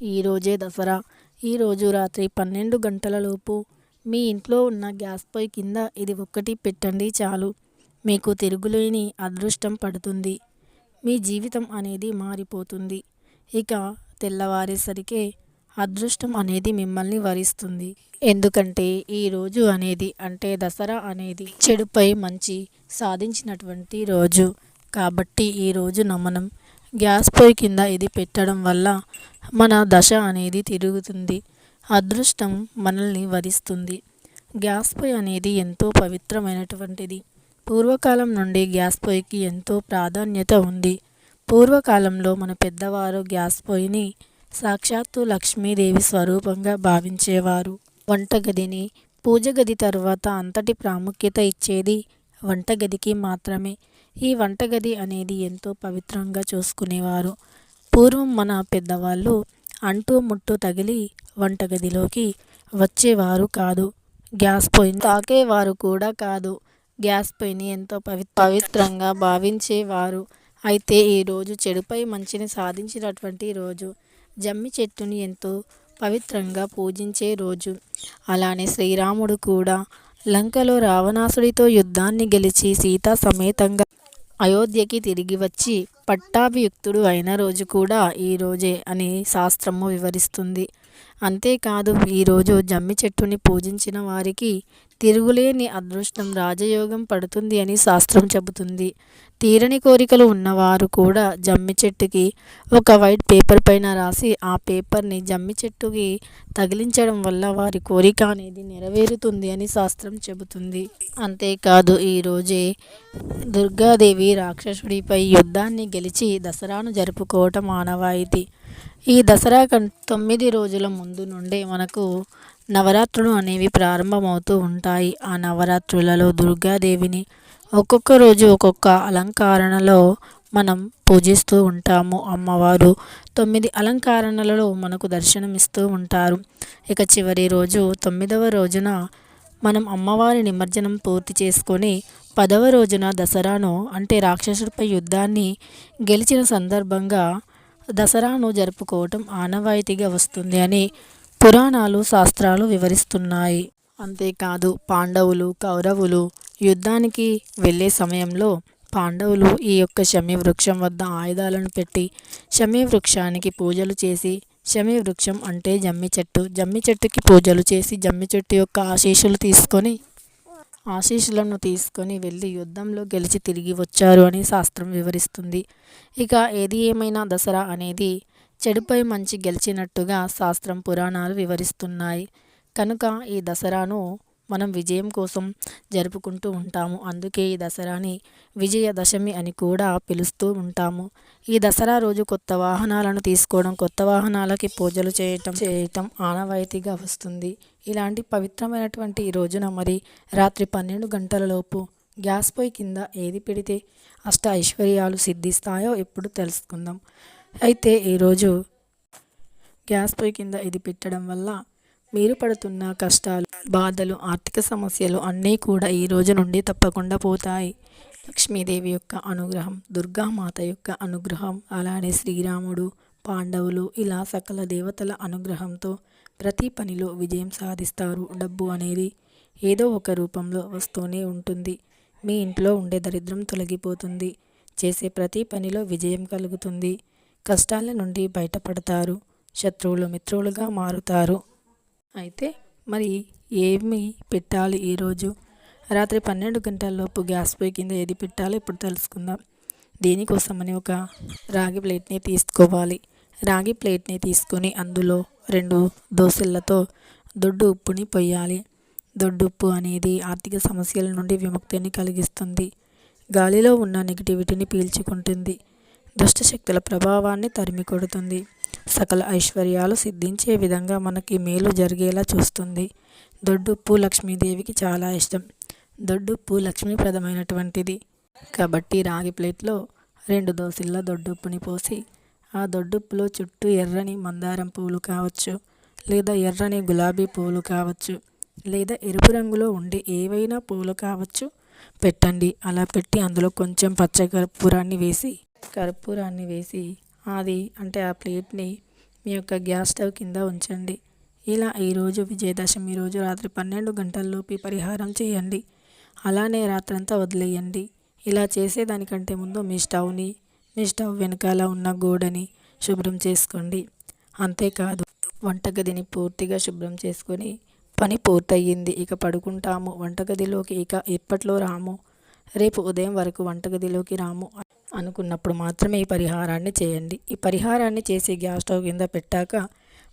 ఈరోజే దసరా. ఈరోజు రాత్రి పన్నెండు గంటలలోపు మీ ఇంట్లో ఉన్న గ్యాస్ పొయ్యి కింద ఇది ఒక్కటి పెట్టండి చాలు. మీకు తిరుగులేని అదృష్టం పడుతుంది. మీ జీవితం అనేది మారిపోతుంది. ఇక తెల్లవారేసరికే అదృష్టం అనేది మిమ్మల్ని వరిస్తుంది. ఎందుకంటే ఈరోజు అనేది అంటే దసరా అనేది చెడుపై మంచి సాధించినటువంటి రోజు. కాబట్టి ఈ రోజున మనం గ్యాస్ పొయ్యి కింద ఇది పెట్టడం వల్ల మన దశ అనేది తిరుగుతుంది. అదృష్టం మనల్ని వరిస్తుంది గ్యాస్ పొయ్యి అనేది ఎంతో పవిత్రమైనటువంటిది. పూర్వకాలం నుండి గ్యాస్ పొయ్యికి ఎంతో ప్రాధాన్యత ఉంది. పూర్వకాలంలో మన పెద్దవారు గ్యాస్ పొయ్యిని సాక్షాత్తు లక్ష్మీదేవి స్వరూపంగా భావించేవారు. వంటగదిని పూజ గది తర్వాత అంతటి ప్రాముఖ్యత ఇచ్చేది వంటగదికి మాత్రమే. ఈ వంటగది అనేది ఎంతో పవిత్రంగా చూసుకునేవారు. పూర్వం మన పెద్దవాళ్ళు అంటూ ముట్టు తగిలి వంటగదిలోకి వచ్చేవారు కాదు. గ్యాస్ పొయ్యిని తాకేవారు కూడా కాదు. గ్యాస్ పొయ్యిని ఎంతో పవి పవిత్రంగా భావించేవారు. అయితే ఈరోజు చెడుపై మంచిని సాధించినటువంటి రోజు. జమ్మి చెట్టుని ఎంతో పవిత్రంగా పూజించే రోజు. అలానే శ్రీరాముడు కూడా లంకలో రావణాసుడితో యుద్ధాన్ని గెలిచి సీతా సమేతంగా అయోధ్యకి తిరిగి వచ్చి పట్టాభియుక్తుడు అయిన రోజు కూడా ఈ రోజే అని శాస్త్రము వివరిస్తుంది. అంతేకాదు ఈరోజు జమ్మి చెట్టుని పూజించిన వారికి తిరుగులేని అదృష్టం రాజయోగం పడుతుంది అని శాస్త్రం చెబుతుంది. తీరని కోరికలు ఉన్నవారు కూడా జమ్మి చెట్టుకి ఒక వైట్ పేపర్ పైన రాసి ఆ పేపర్ని జమ్మి చెట్టుకి తగిలించడం వల్ల వారి కోరిక అనేది నెరవేరుతుంది అని శాస్త్రం చెబుతుంది. అంతేకాదు ఈరోజే దుర్గాదేవి రాక్షసుడిపై యుద్ధాన్ని గెలిచి దసరాను జరుపుకోవటం ఆనవాయితీ. ఈ దసరా కం తొమ్మిది రోజుల ముందు నుండే మనకు నవరాత్రులు అనేవి ప్రారంభమవుతూ ఉంటాయి. ఆ నవరాత్రులలో దుర్గాదేవిని ఒక్కొక్క రోజు ఒక్కొక్క అలంకరణలో మనం పూజిస్తూ ఉంటాము. అమ్మవారు తొమ్మిది అలంకరణలలో మనకు దర్శనమిస్తూ ఉంటారు. ఇక చివరి రోజు తొమ్మిదవ రోజున మనం అమ్మవారి నిమజ్జనం పూర్తి చేసుకొని పదవ రోజున దసరాను అంటే రాక్షసుడిపై యుద్ధాన్ని గెలిచిన సందర్భంగా దసరాను జరుపుకోవటం ఆనవాయితీగా వస్తుంది అని పురాణాలు శాస్త్రాలు వివరిస్తున్నాయి. అంతేకాదు పాండవులు కౌరవులు యుద్ధానికి వెళ్ళే సమయంలో పాండవులు ఈ యొక్క శమీ వృక్షం వద్ద ఆయుధాలను పెట్టి శమీ వృక్షానికి పూజలు చేసి శమీ వృక్షం అంటే జమ్మి చెట్టు. జమ్మి చెట్టుకి పూజలు చేసి జమ్మి చెట్టు యొక్క ఆశీస్సులు తీసుకొని ఆశీస్సులను తీసుకొని వెళ్ళి యుద్ధంలో గెలిచి తిరిగి వచ్చారు అని శాస్త్రం వివరిస్తుంది. ఇక ఏది ఏమైనా దసరా అనేది చెడుపై మంచి గెలిచినట్టుగా శాస్త్రం పురాణాలు వివరిస్తున్నాయి. కనుక ఈ దసరాను మనం విజయం కోసం జరుపుకుంటూ ఉంటాము. అందుకే ఈ దసరాని విజయదశమి అని కూడా పిలుస్తూ ఉంటాము. ఈ దసరా రోజు కొత్త వాహనాలను తీసుకోవడం కొత్త వాహనాలకి పూజలు చేయటం చేయటం ఆనవాయితీగా వస్తుంది. ఇలాంటి పవిత్రమైనటువంటి ఈ రోజున మరి రాత్రి పన్నెండు గంటలలోపు గ్యాస్ పొయ్యి కింద ఏది పెడితే అష్ట ఐశ్వర్యాలు సిద్ధిస్తాయో ఇప్పుడు తెలుసుకుందాం. అయితే ఈరోజు గ్యాస్ పొయ్యి కింద ఇది పెట్టడం వల్ల మీరు పడుతున్న కష్టాలు బాధలు ఆర్థిక సమస్యలు అన్నీ కూడా ఈ రోజు నుండి తప్పకుండా పోతాయి. లక్ష్మీదేవి యొక్క అనుగ్రహం దుర్గామాత యొక్క అనుగ్రహం అలానే శ్రీరాముడు పాండవులు ఇలా సకల దేవతల అనుగ్రహంతో ప్రతి పనిలో విజయం సాధిస్తారు. డబ్బు అనేది ఏదో ఒక రూపంలో వస్తూనే ఉంటుంది. మీ ఇంట్లో ఉండే దరిద్రం తొలగిపోతుంది. చేసే ప్రతి పనిలో విజయం కలుగుతుంది. కష్టాల నుండి బయటపడతారు. శత్రువులు మిత్రులుగా మారుతారు. అయితే మరి ఏమి పెట్టాలి ఈరోజు? రాత్రి పన్నెండు గంటలలోపు గ్యాస్ పొయ్యి కింద ఏది పెట్టాలో ఇప్పుడు తెలుసుకుందాం. దీనికోసమని ఒక రాగి ప్లేట్ని తీసుకోవాలి. రాగి ప్లేట్ని తీసుకొని అందులో రెండు దోశలతో దొడ్డు ఉప్పుని పొయ్యాలి. దొడ్డు ఉప్పు అనేది ఆర్థిక సమస్యల నుండి విముక్తిని కలిగిస్తుంది. గాలిలో ఉన్న నెగిటివిటీని పీల్చుకుంటుంది. దుష్టశక్తుల ప్రభావాన్ని తరిమి కొడుతుంది. సకల ఐశ్వర్యాలు సిద్ధించే విధంగా మనకి మేలు జరిగేలా చూస్తుంది. దొడ్డుప్పు లక్ష్మీదేవికి చాలా ఇష్టం. దొడ్డుప్పు లక్ష్మీప్రదమైనటువంటిది కాబట్టి రాగి ప్లేట్లో రెండు దోశల దొడ్డుప్పుని పోసి ఆ దొడ్డుప్పులో చుట్టూ ఎర్రని మందారం పువ్వులు కావచ్చు లేదా ఎర్రని గులాబీ పువ్వులు కావచ్చు లేదా ఎరుపు రంగులో ఉండే ఏవైనా పువ్వులు కావచ్చు పెట్టండి. అలా పెట్టి అందులో కొంచెం పచ్చ కర్పూరాన్ని వేసి కర్పూరాన్ని వేసి అది అంటే ఆ ప్లేట్ని మీ యొక్క గ్యాస్ స్టవ్ కింద ఉంచండి. ఇలా ఈరోజు విజయదశమి రోజు రాత్రి పన్నెండు గంటల్లోపు పరిహారం చేయండి. అలానే రాత్రంతా వదిలేయండి. ఇలా చేసేదానికంటే ముందు మీ స్టవ్ని మీ స్టవ్ వెనకాల ఉన్న గోడని శుభ్రం చేసుకోండి. అంతేకాదు వంటగదిని పూర్తిగా శుభ్రం చేసుకొని పని పూర్తయింది. ఇక పడుకుంటాము. వంటగదిలోకి ఇక ఎప్పట్లో రాము? రేపు ఉదయం వరకు వంటగదిలోకి రాము అనుకున్నప్పుడు మాత్రమే ఈ పరిహారాన్ని చేయండి. ఈ పరిహారాన్ని చేసి గ్యాస్ స్టవ్ కింద పెట్టాక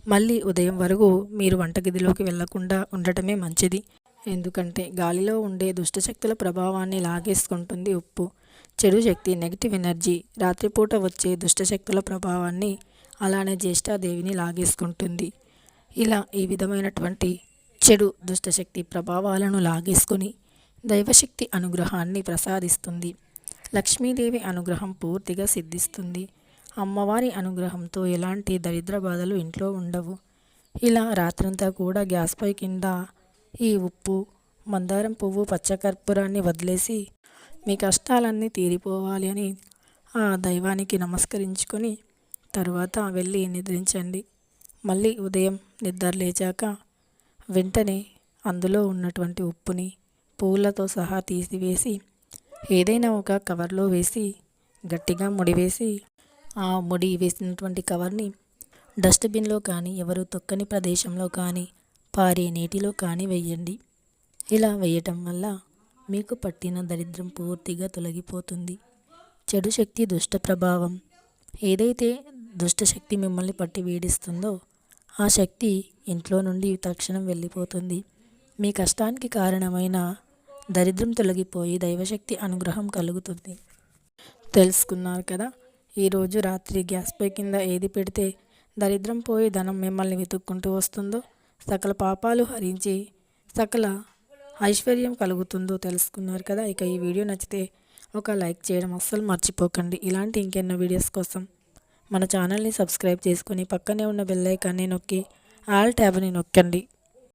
మళ్ళీ ఉదయం వరకు మీరు వంటగదిలోకి వెళ్ళకుండా ఉండటమే మంచిది. ఎందుకంటే గాలిలో ఉండే దుష్టశక్తుల ప్రభావాన్ని లాగేసుకుంటుంది ఉప్పు. చెడు శక్తి నెగిటివ్ ఎనర్జీ రాత్రిపూట వచ్చే దుష్టశక్తుల ప్రభావాన్ని అలానే జ్యేష్ఠాదేవిని లాగేసుకుంటుంది. ఇలా ఈ విధమైనటువంటి చెడు దుష్టశక్తి ప్రభావాలను లాగేసుకొని దైవశక్తి అనుగ్రహాన్ని ప్రసాదిస్తుంది. లక్ష్మీదేవి అనుగ్రహం పూర్తిగా సిద్ధిస్తుంది. అమ్మవారి అనుగ్రహంతో ఎలాంటి దరిద్ర బాధలు ఇంట్లో ఉండవు. ఇలా రాత్రంతా కూడా గ్యాస్ పై కింద ఈ ఉప్పు మందారం పువ్వు పచ్చకర్పూరాన్ని వదిలేసి మీ కష్టాలన్నీ తీరిపోవాలి అని ఆ దైవానికి నమస్కరించుకొని తరువాత వెళ్ళి నిద్రించండి. మళ్ళీ ఉదయం నిద్ర లేచాక వెంటనే అందులో ఉన్నటువంటి ఉప్పుని పువ్వులతో సహా తీసివేసి ఏదైనా ఒక కవర్లో వేసి గట్టిగా ముడివేసి ఆ ముడి వేసినటువంటి కవర్ని డస్ట్బిన్లో కానీ ఎవరు తొక్కని ప్రదేశంలో కానీ పారే నీటిలో కానీ వేయండి. ఇలా వేయటం వల్ల మీకు పట్టిన దరిద్రం పూర్తిగా తొలగిపోతుంది. చెడు శక్తి దుష్ట ప్రభావం. ఏదైతే దుష్టశక్తి మిమ్మల్ని పట్టి వేడిస్తుందో ఆ శక్తి ఇంట్లో నుండి తక్షణం వెళ్ళిపోతుంది. మీ కష్టానికి కారణమైన దరిద్రం తొలగిపోయి దైవశక్తి అనుగ్రహం కలుగుతుంది. తెలుసుకున్నారు కదా? ఈరోజు రాత్రి గ్యాస్ పే కింద ఏది పెడితే దరిద్రం పోయి ధనం మిమ్మల్ని వెతుక్కుంటూ వస్తుందో సకల పాపాలు హరించి సకల ఐశ్వర్యం కలుగుతుందో తెలుసుకున్నారు కదా. ఇక ఈ వీడియో నచ్చితే ఒక లైక్ చేయడం అస్సలు మర్చిపోకండి. ఇలాంటి ఇంకెన్నో వీడియోస్ కోసం మన ఛానల్ని సబ్స్క్రైబ్ చేసుకొని పక్కనే ఉన్న బెల్ ఐకాన్ని నొక్కి ఆల్ ట్యాబ్ని నొక్కండి.